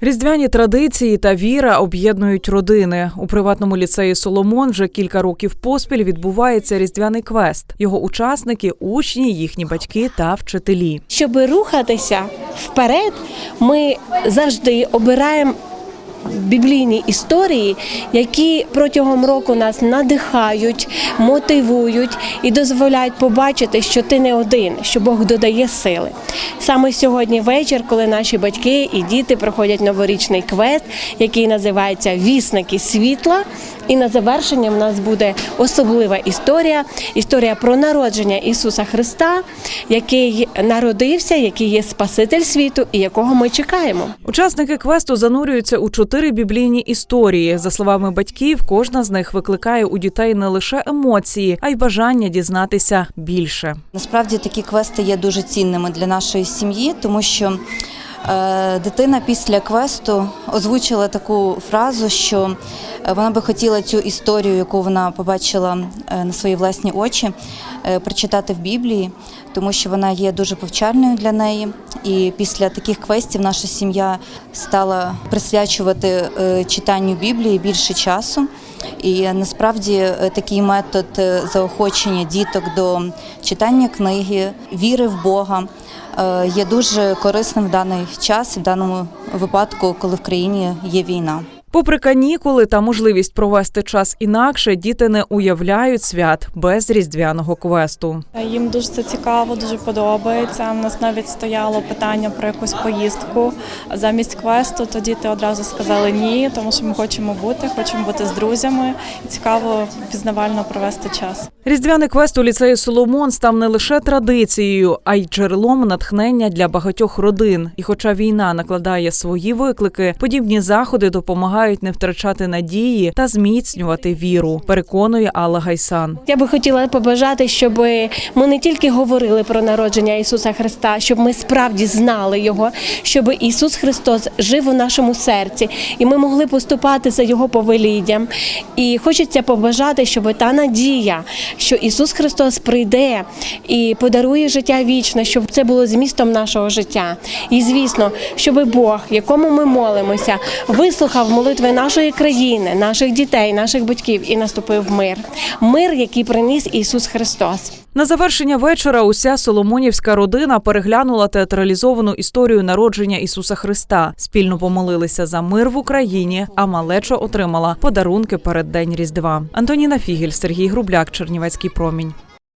Різдвяні традиції та віра об'єднують родини. У приватному ліцеї Соломон вже кілька років поспіль відбувається різдвяний квест. Його учасники учні, їхні батьки та вчителі. Щоб рухатися вперед, ми завжди обираємо біблійні історії, які протягом року нас надихають, мотивують і дозволяють побачити, що ти не один, що Бог додає сили. Саме сьогодні вечір, коли наші батьки і діти проходять новорічний квест, який називається Вісники світла. І на завершення в нас буде особлива історія історія про народження Ісуса Христа, який народився, який є Спаситель світу і якого ми чекаємо. Учасники квесту занурюються у чотири біблійні історії. За словами батьків, кожна з них викликає у дітей не лише емоції, а й бажання дізнатися більше. Насправді такі квести є дуже цінними для нашої сім'ї, тому що е, дитина після квесту озвучила таку фразу, що е, вона би хотіла цю історію, яку вона побачила е, на свої власні очі, прочитати в Біблії, тому що вона є дуже повчальною для неї. І після таких квестів наша сім'я стала присвячувати е, читанню Біблії більше часу. І насправді е, такий метод е, заохочення діток до читання книги, віри в Бога є дуже корисним в даний час, в даному випадку, коли в країні є війна. Попри канікули та можливість провести час інакше, діти не уявляють свят без різдвяного квесту. Їм дуже це цікаво, дуже подобається. У нас навіть стояло питання про якусь поїздку замість квесту. То діти одразу сказали ні, тому що ми хочемо бути, хочемо бути з друзями. І цікаво пізнавально провести час. Різдвяний квест у ліцеї Соломон став не лише традицією, а й джерелом натхнення для багатьох родин. І, хоча війна накладає свої виклики, подібні заходи допомагають не втрачати надії та зміцнювати віру. Переконує Алла Гайсан. Я би хотіла побажати, щоб ми не тільки говорили про народження Ісуса Христа, щоб ми справді знали Його, щоб Ісус Христос жив у нашому серці, і ми могли поступати за Його повелінням. І хочеться побажати, щоб та надія, що Ісус Христос прийде і подарує життя вічне, щоб це було змістом нашого життя. І звісно, щоб Бог, якому ми молимося, вислухав молитви нашої країни, наших дітей, наших батьків і наступив мир. Мир, який приніс Ісус Христос. На завершення вечора уся соломонівська родина переглянула театралізовану історію народження Ісуса Христа. Спільно помолилися за мир в Україні, а малечо отримала подарунки перед День Різдва. Антоніна Фігель, Сергій Грубляк, Чернівецький промінь.